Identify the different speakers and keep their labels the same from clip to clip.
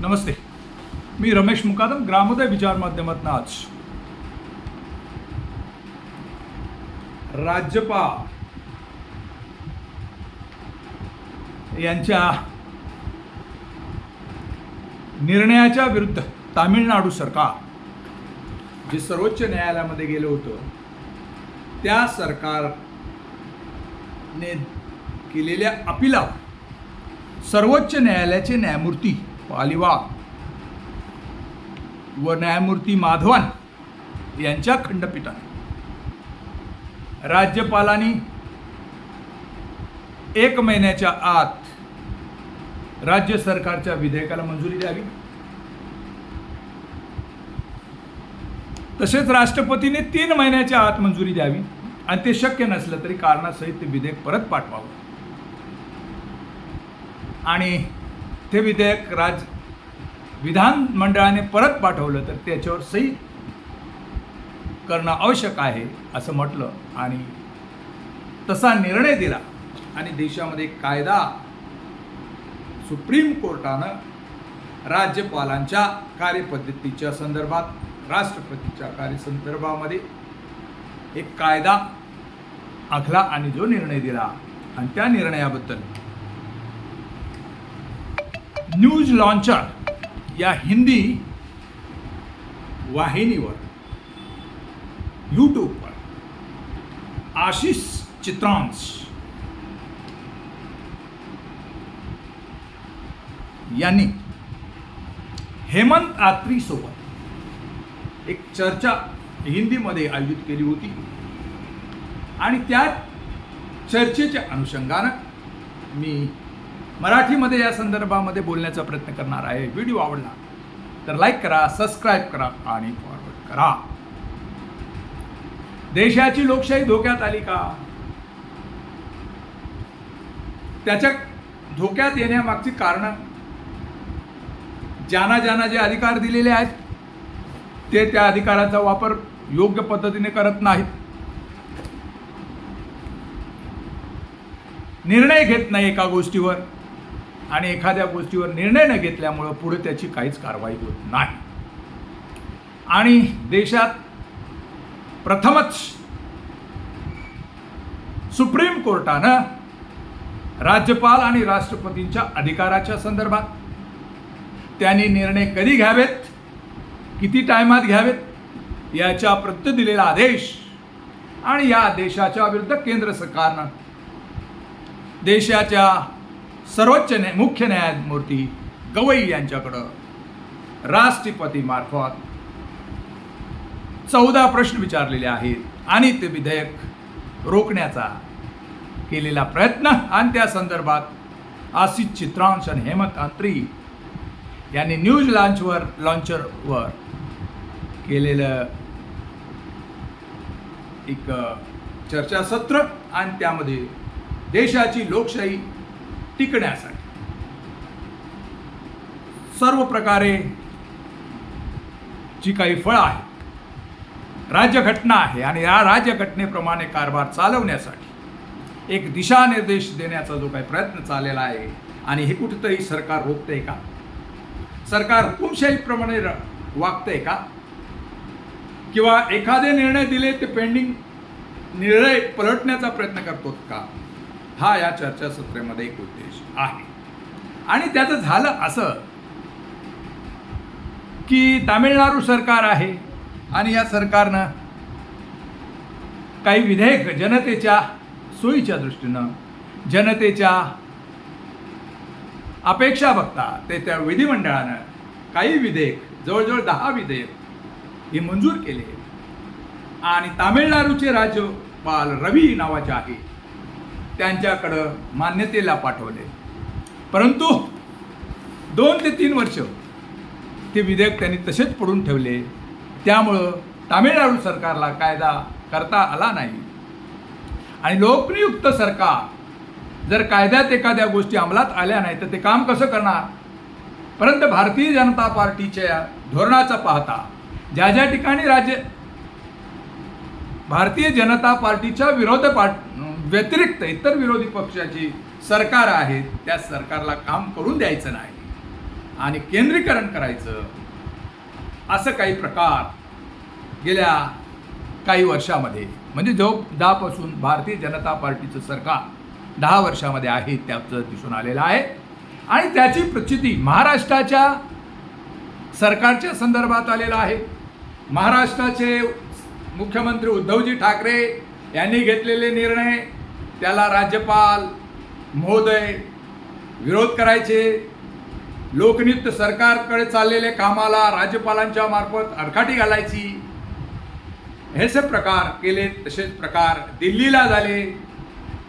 Speaker 1: नमस्ते मी रमेश मुकादम ग्रामोदय विचार माध्यमातून आज राज्यपाल यांच्या निर्णयाच्या विरुद्ध तामिळनाडू सरकार जे सर्वोच्च न्यायालयामध्ये गेलं होतं त्या सरकारने केलेल्या अपिलावर सर्वोच्च न्यायालयाचे न्यायमूर्ती पालिवाल व न्यायमूर्ती माधवन यांच्या खंडपीठाने. राज्यपालांनी एक महिन्याच्या आत राज्य सरकारच्या विधेयकाला मंजुरी द्यावी. तसेच राष्ट्रपतीने तीन महिन्याच्या आत मंजुरी द्यावी आणि ते शक्य नसलं तरी कारणासहित ते विधेयक परत पाठवावं. आणि ते विधेयक राज विधान मंडळाने परत पाठवलं तर त्याच्यावर सही करणं आवश्यक आहे असं म्हटलं. आणि तसा निर्णय दिला. आणि देशामध्ये कायदा सुप्रीम कोर्टानं राज्यपालांच्या कार्यपद्धतीच्या संदर्भात राष्ट्रपतीच्या कार्यसंदर्भामध्ये एक कायदा आखला आणि जो निर्णय दिला. आणि त्या निर्णयाबद्दल न्यूज लॉन्चर या हिंदी वाहिनीवर यूट्यूबवर आशिष चित्रांश यांनी हेमंत आत्री सोबत एक चर्चा हिंदीमध्ये आयोजित केली होती. आणि त्या चर्चेच्या अनुषंगानं मी मराठीमध्ये या संदर्भामध्ये बोलण्याचा प्रयत्न करणार आहे. व्हिडिओ आवडला तर लाईक करा सबस्क्राईब करा आणि फॉरवर्ड करा. देशाची लोकशाही धोक्यात आली का? त्याच्या धोक्यात येण्यामागची कारणं? ज्यांना ज्यांना जे अधिकार दिलेले आहेत ते त्या अधिकाराचा वापर योग्य पद्धतीने करत नाहीत. निर्णय घेत नाही एका गोष्टीवर. आणि एखाद्या गोष्टीवर निर्णय न घेतल्यामुळं पुढे त्याची काहीच कारवाई होत नाही. आणि देशात प्रथमच सुप्रीम कोर्टानं राज्यपाल आणि राष्ट्रपतींच्या अधिकाराच्या संदर्भात त्यांनी निर्णय कधी घ्यावेत किती टायमात घ्यावेत याच्या प्रत्य दिलेला आदेश आणि या आदेशाच्या विरुद्ध केंद्र सरकारनं देशाच्या सर्वोच्च न्याय मुख्य न्यायमूर्ती गवई यांच्याकडं राष्ट्रपतीमार्फत चौदा प्रश्न विचारलेले आहेत आणि ते विधेयक रोखण्याचा केलेला प्रयत्न आणि त्या संदर्भात आसित चित्रांश आणि हेमंत अंत्री यांनी न्यूज लॉन्चवर लॉन्चरवर केलेलं एक चर्चासत्र आणि त्यामध्ये देशाची लोकशाही टिकण्यासाठी. सर्व प्रकारे जी काही फळं आहे राज्यघटना आहे आणि या राज्यघटनेप्रमाणे कारभार चालवण्यासाठी एक दिशानिर्देश देण्याचा जो काही प्रयत्न चाललेला आहे आणि हे कुठंतरी सरकार रोखतंय का? सरकार हुकुमशाहीप्रमाणे वागतंय का? किंवा एखादे निर्णय दिले ते पेंडिंग निर्णय पलटण्याचा प्रयत्न करतो का? हा या चर्चासत्रामध्ये एक उद्देश आहे. आणि त्याचं झालं असं की तामिळनाडू सरकार आहे आणि या सरकारनं काही विधेयक जनतेच्या सोयीच्या दृष्टीनं जनतेच्या अपेक्षा बघता ते त्या विधिमंडळानं काही विधेयक जवळजवळ दहा विधेयक हे मंजूर केले. आणि तामिळनाडूचे राज्यपाल रवी नावाचे आहे त्यांच्याकडं मान्यतेला पाठवले. परंतु दोन ते तीन वर्ष ते विधेयक त्यांनी तसेच पडून ठेवले. त्यामुळं तामिळनाडू सरकारला कायदा करता आला नाही. आणि लोकनियुक्त सरकार जर कायद्यात एखाद्या गोष्टी अंमलात आल्या नाही तर ते काम कसं करणार? परंतु भारतीय जनता पार्टीच्या धोरणाचा पाहता ज्या ज्या ठिकाणी राज्य भारतीय जनता पार्टीच्या विरोध पार्ट व्यतिरिक्त इतर विरोधी पक्षाची सरकार आहेत त्या सरकारला काम करून द्यायचं नाही. आणि केंद्रीकरण करायचं असं काही प्रकार गेल्या काही वर्षामध्ये म्हणजे जो दहापासून भारतीय जनता पार्टीचं सरकार दहा वर्षामध्ये आहे त्याचं दिसून आलेलं आहे. आणि त्याची प्रचिती महाराष्ट्राच्या सरकारच्या संदर्भात आलेला आहे. महाराष्ट्राचे मुख्यमंत्री उद्धवजी ठाकरे यांनी घेतलेले निर्णय त्याला राज्यपाल महोदय विरोध करायचे. लोकनियुक्त सरकारकडे चाललेल्या कामाला राज्यपालांच्या मार्फत अडकाठी घालायची. हे से प्रकार केले तसेच प्रकार दिल्लीला झाले.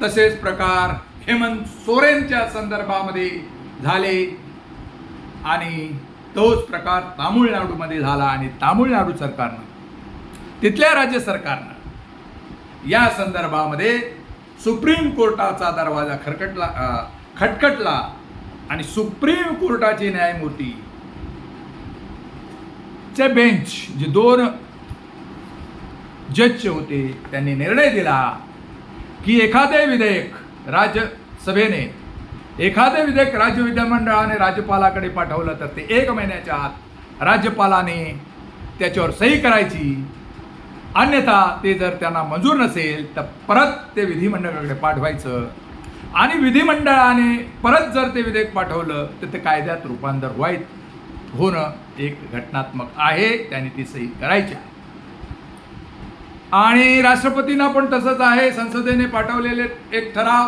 Speaker 1: तसेच प्रकार हेमंत सोरेनच्या संदर्भामध्ये झाले. आणि तोच प्रकार तामिळनाडूमध्ये झाला आणि तामिळनाडू सरकारनं तिथल्या राज्य सरकारनं. या संदर्भामध्ये सुप्रीम कोर्टाचा दरवाजा खरकटला खटखटला आणि सुप्रीम कोर्टाचे न्यायमूर्ती चे बेंच जे दोन जजचे होते त्यांनी निर्णय दिला की एखादे विधेयक राज्यसभेने एखादे विधेयक राज्य विधिमंडळाने राज्यपालाकडे पाठवलं तर ते एक महिन्याच्या आत राज्यपालाने त्याच्यावर सही करायची. अन्यथा ते जर त्यांना मंजूर नसेल तर परत ते विधिमंडळाकडे पाठवायचं. आणि विधिमंडळाने परत जर ते विधेयक पाठवलं तर ते कायद्यात रूपांतर व्हायत. होणं एक घटनात्मक आहे त्याने ती सही करायची. आहे आणि राष्ट्रपतींना पण तसंच आहे संसदेने पाठवलेले एक ठराव.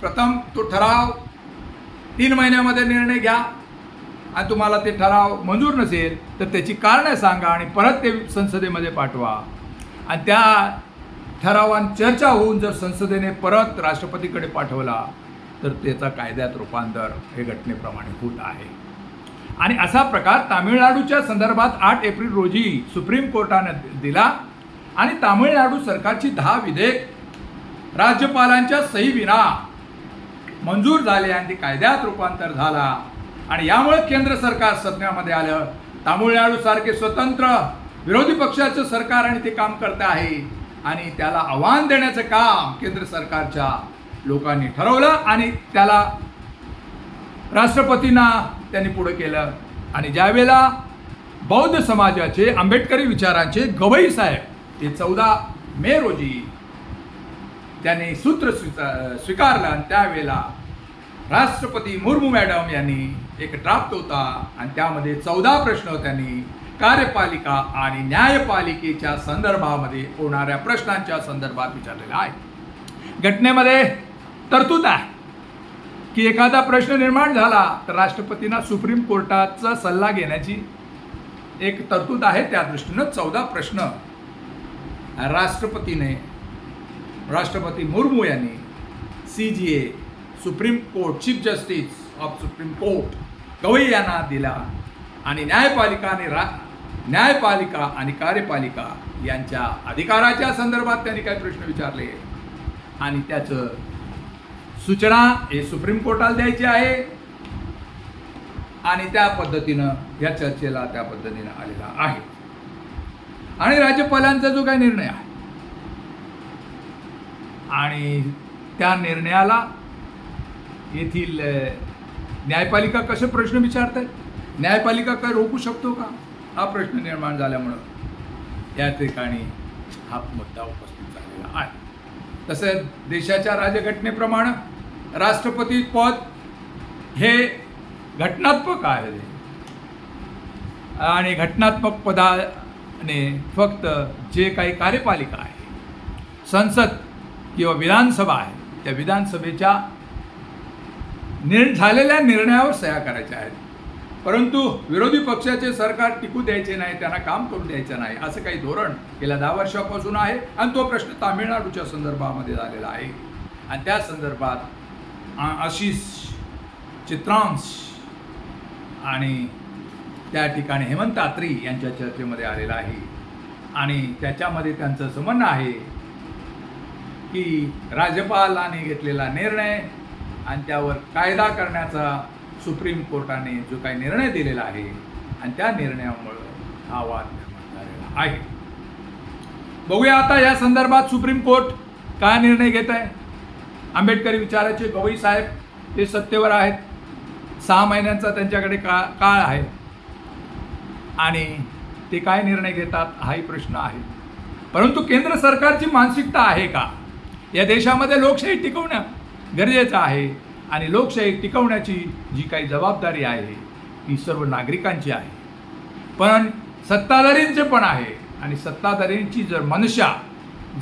Speaker 1: प्रथम तो ठराव तीन महिन्यामध्ये निर्णय घ्या. आणि तुम्हाला ते ठराव मंजूर नसेल तर त्याची कारणं सांगा आणि परत ते संसदेमध्ये पाठवा. आणि त्या ठरावां चर्चा होऊन जर संसदेने परत राष्ट्रपतीकडे पाठवला तर त्याचा कायद्यात रूपांतर हे घटनेप्रमाणे होत आहे. आणि असा प्रकार तामिळनाडूच्या संदर्भात आठ एप्रिल रोजी सुप्रीम कोर्टानं दिला आणि तामिळनाडू सरकारची दहा विधेयक राज्यपालांच्या सहीविना मंजूर झाले आणि ते कायद्यात रूपांतर झाला. आणि यामुळे केंद्र सरकार सत्यामध्ये आलं. तामिळनाडू सारखे स्वतंत्र विरोधी पक्षाचं सरकार आणि ते काम करत आहे. आणि त्याला आव्हान देण्याचं काम केंद्र सरकारच्या लोकांनी ठरवलं आणि त्याला राष्ट्रपतींना त्यांनी पुढे केलं. आणि ज्यावेळेला बौद्ध समाजाचे आंबेडकरी विचारांचे गवई साहेब ते चौदा मे रोजी त्यांनी सूत्र स्वीकार स्वीकारलं आणि त्यावेळेला राष्ट्रपती मुर्मू मॅडम यांनी एक ड्राफ्ट होता आणि त्यामध्ये चौदा प्रश्न त्यांनी कार्यपालिका आणि न्यायपालिकेच्या संदर्भामध्ये होणाऱ्या प्रश्नांच्या संदर्भात विचारलेला आहे. घटनेमध्ये तरतूद आहे. की एखादा प्रश्न निर्माण झाला तर राष्ट्रपतींना सुप्रीम कोर्टाचा सल्ला घेण्याची एक तरतूद आहे. त्या दृष्टीनं चौदा प्रश्न राष्ट्रपतीने राष्ट्रपती मुर्मू यांनी C G A supreme court chief justice of supreme court Gavai यांना दिला. आणि न्यायपालिका आणि रा न्यायपालिका आणि कार्यपालिका यांच्या अधिकाराच्या संदर्भात त्यांनी काही प्रश्न विचारले. आणि त्याचं सूचना हे सुप्रीम कोर्टाला द्यायची आहे. आणि त्या पद्धतीनं या चर्चेला त्या पद्धतीनं आलेला आहे. आणि राज्यपालांचा जो काही निर्णय आहे आणि त्या निर्णयाला येथील न्यायपालिका कसे प्रश्न विचारतात न्यायपालिका काय रोखू शकतो का? हा प्रश्न निर्माण झाल्यामुळं या ठिकाणी हा मुद्दा उपस्थित झालेला आहे. तसेच देशाच्या राजघटनेप्रमाणे राष्ट्रपती पद हे घटनात्मक आहे. आणि घटनात्मक पदाने फक्त जे काही कार्यपालिका आहे संसद किंवा विधानसभा आहे त्या विधानसभेच्या निर् झालेल्या निर्णयावर सह्या करायच्या आहेत. परंतु विरोधी पक्षाचे सरकार टिकू द्यायचे नाही त्यांना काम करू द्यायचं नाही असं काही धोरण गेल्या दहा वर्षापासून आहे आणि तो प्रश्न तामिळनाडूच्या संदर्भामध्ये झालेला आहे. आणि त्या संदर्भात आशिष चित्रांश आणि त्या ठिकाणी हेमंत आत्री यांच्या चर्चेमध्ये आलेला आहे. आणि त्याच्यामध्ये त्यांचं असं म्हणणं आहे की राज्यपालाने घेतलेला निर्णय आणि त्यावर कायदा करण्याचा सुप्रीम कोर्टाने जो काही निर्णय दिलेला आहे आणि त्या निर्णयामुळं हा वाद निर्माण झालेला आहे. बघूया आता या संदर्भात सुप्रीम कोर्ट काय निर्णय घेत आहे. आंबेडकरी विचाराचे गवई साहेब ते सत्तेवर आहेत. सहा महिन्यांचा त्यांच्याकडे का काळ आहे. आणि ते काय निर्णय घेतात हाही प्रश्न आहे. परंतु केंद्र सरकारची मानसिकता आहे का? या देशामध्ये लोकशाही टिकवण्या गरजेचं आहे आणि लोकशाही टिकवण्याची जी काही जबाबदारी आहे ती सर्व नागरिकांची आहे. पण सत्ताधारींचे पण आहे आणि सत्ताधारींची जर मनशा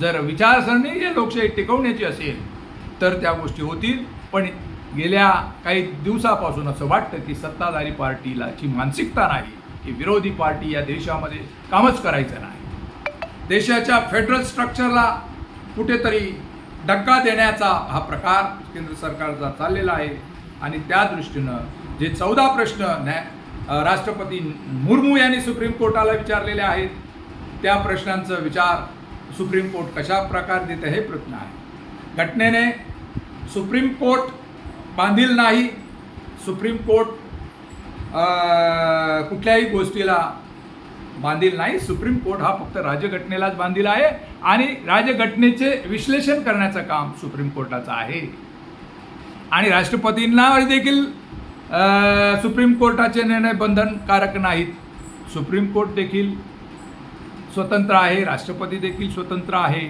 Speaker 1: जर विचारसरणी जे लोकशाही टिकवण्याची असेल तर त्या गोष्टी होतील. पण गेल्या काही दिवसापासून असं वाटतं की सत्ताधारी पार्टीला ची मानसिकता नाही की विरोधी पार्टी या देशामध्ये कामच करायचं नाही. देशाच्या फेडरल स्ट्रक्चरला कुठेतरी धक्का देण्याचा हा प्रकार केंद्र सरकारचा चाललेला आहे. आणि त्या दृष्टीनं जे चौदा प्रश्न न्या राष्ट्रपती मुर्मू यांनी सुप्रीम कोर्टाला विचारलेले आहेत त्या प्रश्नांचा विचार सुप्रीम कोर्ट कशा प्रकार देते हे प्रश्न आहे. घटनेने सुप्रीम कोर्ट बांधील नाही सुप्रीम कोर्ट कुठल्याही गोष्टीला बांधील नाही. सुप्रीम कोर्ट हा फक्त राज्यघटनेलाच बांधील आहे आणि राज्यघटनेचे विश्लेषण करण्याचं काम सुप्रीम कोर्टाचं आहे. आणि राष्ट्रपतींना देखील सुप्रीम कोर्टाचे निर्णय बंधनकारक नाहीत. सुप्रीम कोर्ट देखील स्वतंत्र आहे राष्ट्रपती देखील स्वतंत्र आहे.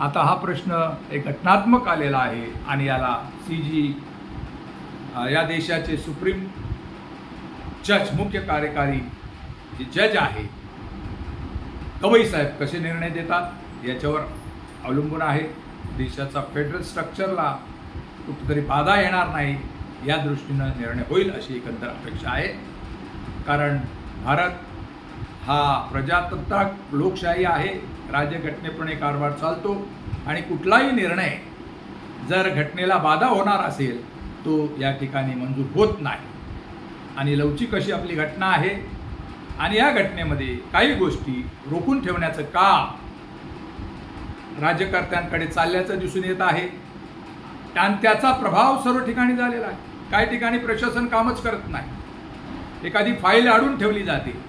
Speaker 1: आता हा प्रश्न एक घटनात्मक आलेला आहे आणि याला सी जी या देशाचे सुप्रीम जज मुख्य कार्यकारी जे जज आहे. गवई साहेब कसे निर्णय देतात? याच्यावर अवलंबून आहे. देशाचा फेडरल स्ट्रक्चरला कुठेतरी बाधा येणार नाही. या दृष्टीनं निर्णय होईल अशी एकंदर अपेक्षा आहे. कारण भारत हा प्रजासत्ताक लोकशाही आहे. राज्यघटनेपणे कारभार चालतो. आणि कुठलाही निर्णय जर घटनेला बाधा होणार असेल तो या ठिकाणी मंजूर होत नाही. आणि लवचिक अशी आपली घटना आहे. आणि या घटनेमध्ये काही गोष्टी रोखून ठेवण्याचं काम राज्यकर्त्यांकडे चालल्याचं दिसून येत आहे. आणि त्याचा प्रभाव सर्व ठिकाणी झालेला आहे. काही ठिकाणी प्रशासन कामच करत नाही. एखादी फाईल अडून ठेवली जाते.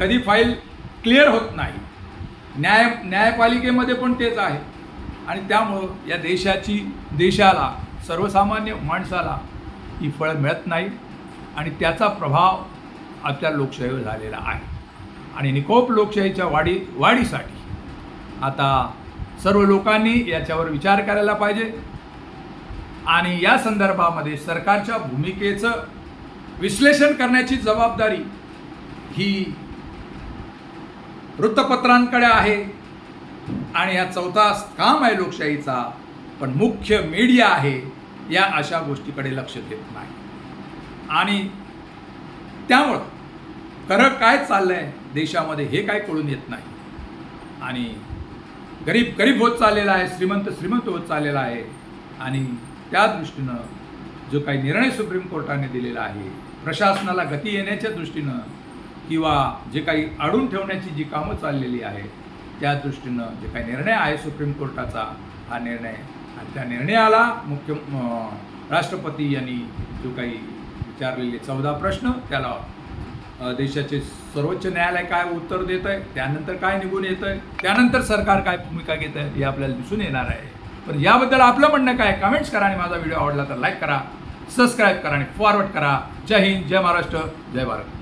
Speaker 1: कधी फाईल क्लिअर होत नाही. न्याय न्यायपालिकेमध्ये पण तेच आहे. आणि त्यामुळं या देशाची देशाला सर्वसामान्य माणसाला ही फळं मिळत नाही. आणि त्याचा प्रभाव आपल्या लोकशाहीवर झालेला आहे. आणि निकोप लोकशाहीच्या वाढी वाढीसाठी आता सर्व लोकांनी याच्यावर विचार करायला पाहिजे. आणि या संदर्भामध्ये सरकारच्या भूमिकेचं विश्लेषण करण्याची जबाबदारी ही वृत्तपत्रांकडे आहे. आणि हा चौथा काम आहे लोकशाहीचा पण मुख्य मीडिया आहे या अशा गोष्टीकडे लक्ष देत नाही. आणि त्यामुळं खरं काय चाललं आहे देशामध्ये हे काय कळून येत नाही. आणि गरीब गरीब होत चाललेला आहे श्रीमंत श्रीमंत होत चाललेला आहे. आणि त्या दृष्टीनं जो काही निर्णय सुप्रीम कोर्टाने दिलेला आहे प्रशासनाला गती येण्याच्या दृष्टीनं किंवा जे काही अडून ठेवण्याची जी कामं चाललेली आहेत त्या दृष्टीनं जे काही निर्णय आहे सुप्रीम कोर्टाचा हा निर्णय. आणि त्या निर्णयाला मुख्य राष्ट्रपती यांनी जो काही विचारलेले चौदा प्रश्न त्याला देशाचे सर्वोच्च न्यायालय काय उत्तर देत आहे त्यानंतर काय निघून येतं आहे त्यानंतर सरकार काय भूमिका घेत आहे हे आपल्याला दिसून येणार आहे. पण याबद्दल आपलं म्हणणं काय? कमेंट्स करा आणि माझा व्हिडिओ आवडला तर लाईक करा सबस्क्राईब करा आणि फॉरवर्ड करा. जय हिंद जय महाराष्ट्र जय भारत.